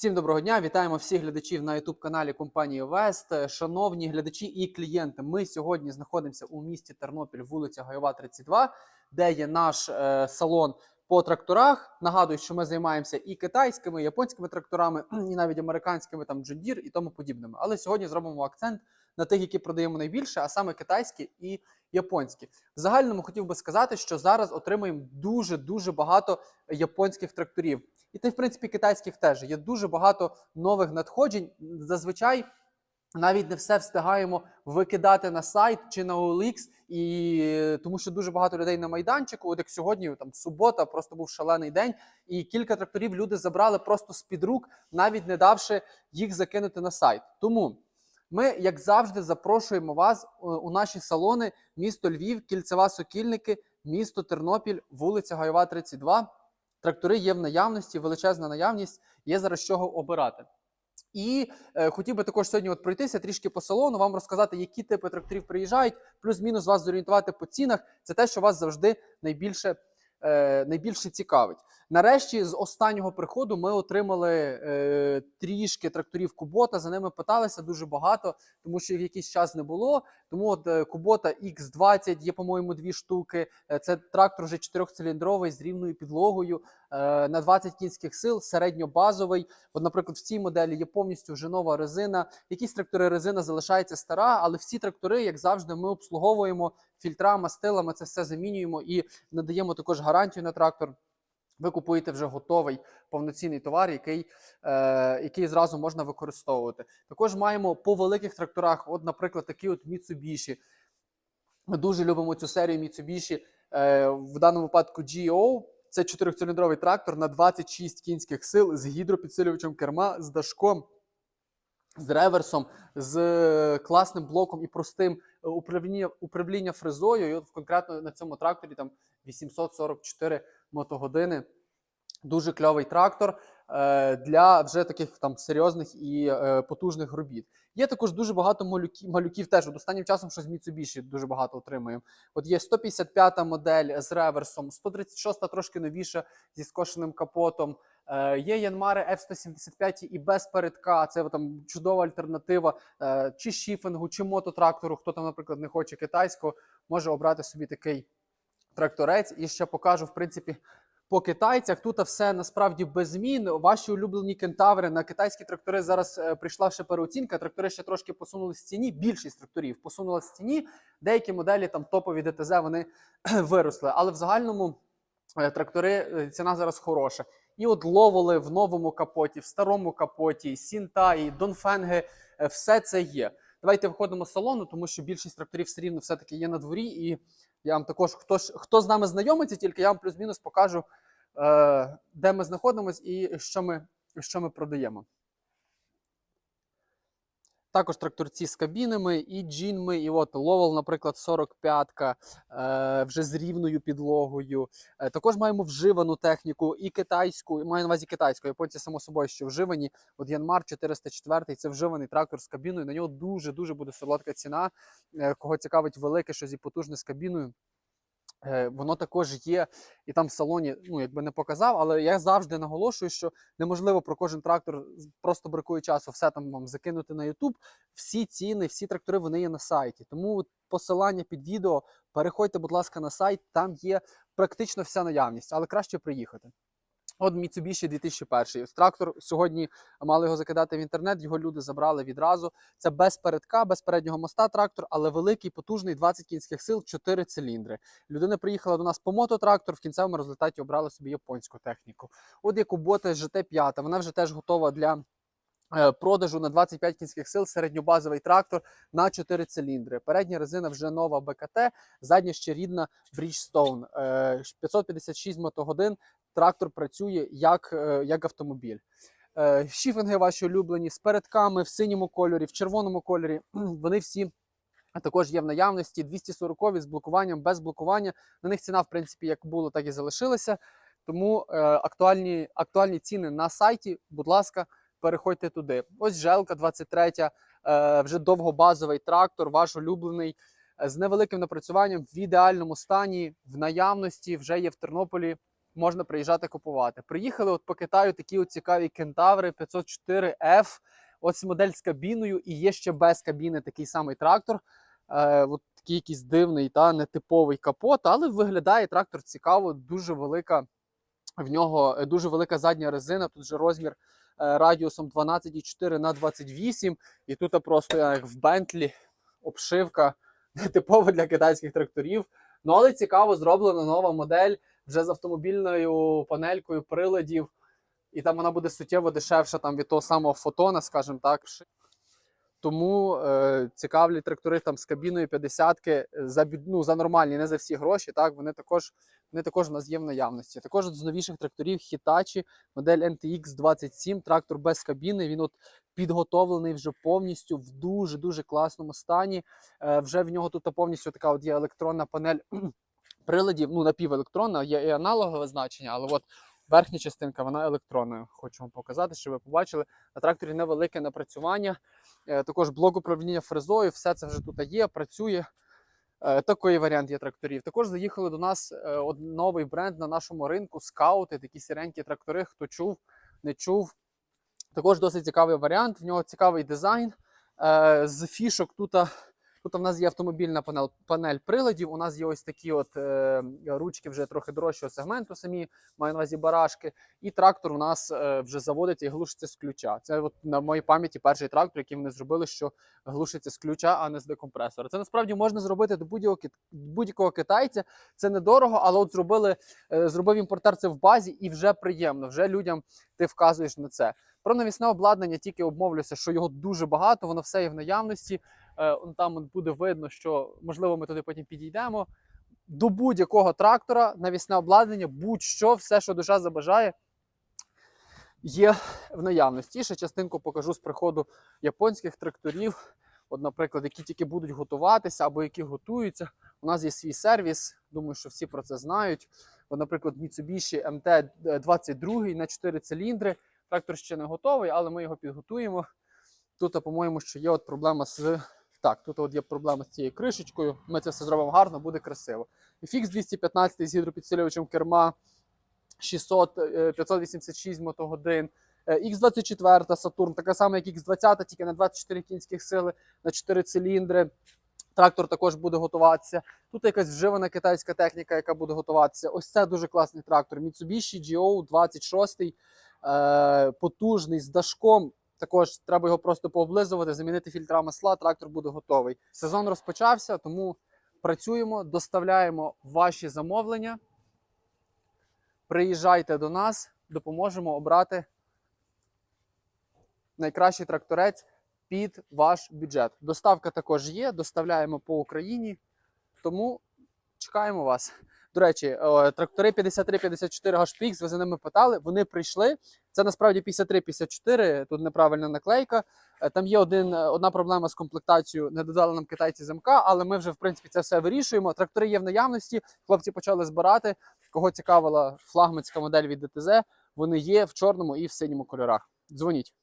Всім доброго дня! Вітаємо всіх глядачів на youtube каналі компанії Вест. Шановні глядачі і клієнти. Ми сьогодні знаходимося у місті Тернопіль, вулиця Гайова, 32, де є наш е, салон по тракторах. Нагадую, що ми займаємося і китайськими, і японськими тракторами, і навіть американськими, там Deere і тому подібними. Але сьогодні зробимо акцент на тих, які продаємо найбільше, а саме китайські і японські. В загальному хотів би сказати, що зараз отримуємо дуже дуже багато японських тракторів. І ти, в принципі, китайських теж є дуже багато нових надходжень. Зазвичай навіть не все встигаємо викидати на сайт чи на OLX, і тому що дуже багато людей на майданчику. От як сьогодні, там субота, просто був шалений день, і кілька тракторів люди забрали просто з під рук, навіть не давши їх закинути на сайт. Тому. Ми, як завжди, запрошуємо вас е, у наші салони місто Львів, кільцева Сокільники, місто Тернопіль, вулиця Гайова, 32. Трактори є в наявності, величезна наявність, є зараз чого обирати. І е, хотів би також сьогодні от пройтися трішки по салону, вам розказати, які типи тракторів приїжджають, плюс-мінус вас зорієнтувати по цінах. Це те, що вас завжди найбільше, е, найбільше цікавить. Нарешті, з останнього приходу, ми отримали е, трішки тракторів Кубота. За ними питалися дуже багато, тому що їх якийсь час не було. Тому от е, Кубота X20 є, по-моєму, дві штуки. Е, Це трактор вже чотирьохциліндровий з рівною підлогою на 20 кінських сил, середньобазовий. От, наприклад, в цій моделі є повністю вже нова резина. Якісь трактори резина залишається стара, але всі трактори, як завжди, ми обслуговуємо фільтрами, мастилами, це все замінюємо і надаємо також гарантію на трактор. Ви купуєте вже готовий повноцінний товар, який е, який зразу можна використовувати. Також маємо по великих тракторах, от, наприклад, такі от Mitsubishi. Ми дуже любимо цю серію Mitsubishi. Е, в даному випадку GO. Це чотирьохциліндровий трактор на 26 кінських сил з гідропідсилювачем керма, з дашком, з реверсом, з е, класним блоком і простим е, управління, управління фрезою. І от конкретно на цьому тракторі там 844 мотогодини. Дуже кльовий трактор для вже таких там серйозних і е, потужних робіт. Є також дуже багато малюків, малюків теж. От останнім часом щось Mitsubishi дуже багато отримуємо. От є 155-та модель з реверсом, 136 трошки новіша зі скошеним капотом. Е, є Янмари F-175 і без передка. Це там чудова альтернатива е, чи шіфингу, чи мототрактору. Хто там, наприклад, не хоче китайського, може обрати собі такий тракторець. І ще покажу, в принципі, по китайцях. Тут все насправді без змін. Ваші улюблені кентаври на китайські трактори зараз е, прийшла ще переоцінка. Трактори ще трошки посунулись в ціні. Більшість тракторів посунулась в ціні. Деякі моделі там топові ДТЗ вони виросли. Але в загальному е, трактори е, ціна зараз хороша. І от ловоли в новому капоті, в старому капоті, Сінтаї, Донфенги, все це є. Давайте виходимо з салону, тому що більшість тракторів все рівно все-таки є на дворі. І я вам також, хто, хто з нами знайомиться, тільки я вам плюс-мінус покажу, е, де ми знаходимося і що ми, що ми продаємо. Також тракторці з кабінами і джинми, і от Ловел, наприклад, 45-ка е, вже з рівною підлогою. Е, також маємо вживану техніку і китайську, і маю на увазі китайську. Японці, само собою, що вживані. От Янмар 404 це вживаний трактор з кабіною. На нього дуже дуже буде солодка ціна. Е, кого цікавить велике, щось і потужне з кабіною. Е, Воно також є і там в салоні, ну якби не показав, але я завжди наголошую, що неможливо про кожен трактор просто бракує часу, все там вам закинути на YouTube. Всі ціни, всі трактори вони є на сайті. Тому посилання під відео. Переходьте, будь ласка, на сайт, там є практично вся наявність, але краще приїхати. От Mitsubishi 2001. Трактор сьогодні мали його закидати в інтернет. Його люди забрали відразу. Це без передка, без переднього моста трактор, але великий, потужний, 20 кінських сил, 4 циліндри. Людина приїхала до нас по мототрактор, в кінцевому результаті обрала собі японську техніку. От як у боти GT5, вона вже теж готова для. е, Продажу на 25 кінських сил середньобазовий трактор на 4 циліндри. Передня резина вже нова БКТ, задня ще рідна Bridgestone. Е, 556 мотогодин. Трактор працює як, е, як автомобіль. Е, Шіфинги ваші улюблені з передками в синьому кольорі, в червоному кольорі. Вони всі також є в наявності. 240 з блокуванням, без блокування. На них ціна, в принципі, як було, так і залишилася. Тому е, актуальні, актуальні ціни на сайті, будь ласка, переходьте туди. Ось Желка 23, е, вже довгобазовий трактор, ваш улюблений, з невеликим напрацюванням в ідеальному стані, в наявності, вже є в Тернополі. Можна приїжджати купувати. Приїхали от по Китаю такі от цікаві кентаври 504F. Ось модель з кабіною, і є ще без кабіни такий самий трактор. Е, от такий якийсь дивний та нетиповий капот, але виглядає трактор цікаво, дуже велика. В нього е, дуже велика задня резина. Тут же розмір е, радіусом 12,4 на 28. І тут просто як в Бентлі обшивка нетипова для китайських тракторів. Ну але цікаво, зроблена нова модель вже з автомобільною панелькою приладів. І там вона буде суттєво дешевша там, від того самого фотона, скажімо так. Тому е, цікавлять трактори там з кабіною 50-ки за, ну, за нормальні, не за всі гроші. Так, вони також, вони також у нас є в наявності. Також з новіших тракторів Hitachi, модель NTX 27, трактор без кабіни. Він от підготовлений вже повністю в дуже дуже класному стані. Е, вже в нього тут повністю така от є електронна панель приладів, ну напівелектронна, є і аналогове значення, але от верхня частинка вона електронною. Хочу вам показати, щоб ви побачили. На тракторі невелике напрацювання. Е, Також блок управління фрезою, все це вже тут є, працює. Е, Такий варіант є тракторів. Також заїхали до нас е, новий бренд на нашому ринку скаути, такі сіренькі трактори. Хто чув, не чув. Також досить цікавий варіант. В нього цікавий дизайн. З фішок тут, тут у нас є автомобільна панель, панель приладів. У нас є ось такі от е, ручки вже трохи дорожчого сегменту, самі маю на увазі барашки. І трактор у нас е, вже заводиться і глушиться з ключа. Це от на моїй пам'яті перший трактор, який вони зробили, що глушиться з ключа, а не з декомпресора. Це насправді можна зробити до будь-якого будь-якого китайця. Це недорого, але от зробили, е, зробив імпортер це в базі, і вже приємно. Вже людям ти вказуєш на це. Про навісне обладнання тільки обмовлюся, що його дуже багато, воно все є в наявності. Е, там буде видно, що можливо ми туди потім підійдемо. До будь-якого трактора навісне обладнання, будь-що, все, що душа забажає, є в наявності. Ще частинку покажу з приходу японських тракторів. От, наприклад, які тільки будуть готуватися або які готуються. У нас є свій сервіс. Думаю, що всі про це знають. От, наприклад, Mitsubishi MT-22 на 4 циліндри. Трактор ще не готовий, але ми його підготуємо. Тут, по-моєму, що є от проблема з. Так, тут от є проблема з цією кришечкою. Ми це все зробимо гарно, буде красиво. FX 215 з гідропідсилювачем керма 600, е, 586 мотогодин. X24 Saturn, така сама, як X20, тільки на 24 кінських сили, на 4 циліндри. Трактор також буде готуватися. Тут якась вживана китайська техніка, яка буде готуватися. Ось це дуже класний трактор. Mitsubishi GO 26, е, потужний з дашком. Також треба його просто пооблизувати, замінити фільтра масла. Трактор буде готовий. Сезон розпочався, тому працюємо, доставляємо ваші замовлення. Приїжджайте до нас, допоможемо обрати найкращий тракторець під ваш бюджет. Доставка також є, доставляємо по Україні, тому чекаємо вас. До речі, е, трактори 53-54 HPX, ви за ними питали, вони прийшли. Це насправді 53-54, тут неправильна наклейка. Е, Там є один, е, одна проблема з комплектацією, не додали нам китайці замка, але ми вже в принципі це все вирішуємо. Трактори є в наявності. Хлопці почали збирати. Кого цікавила флагманська модель від ДТЗ, вони є в чорному і в синьому кольорах. Дзвоніть.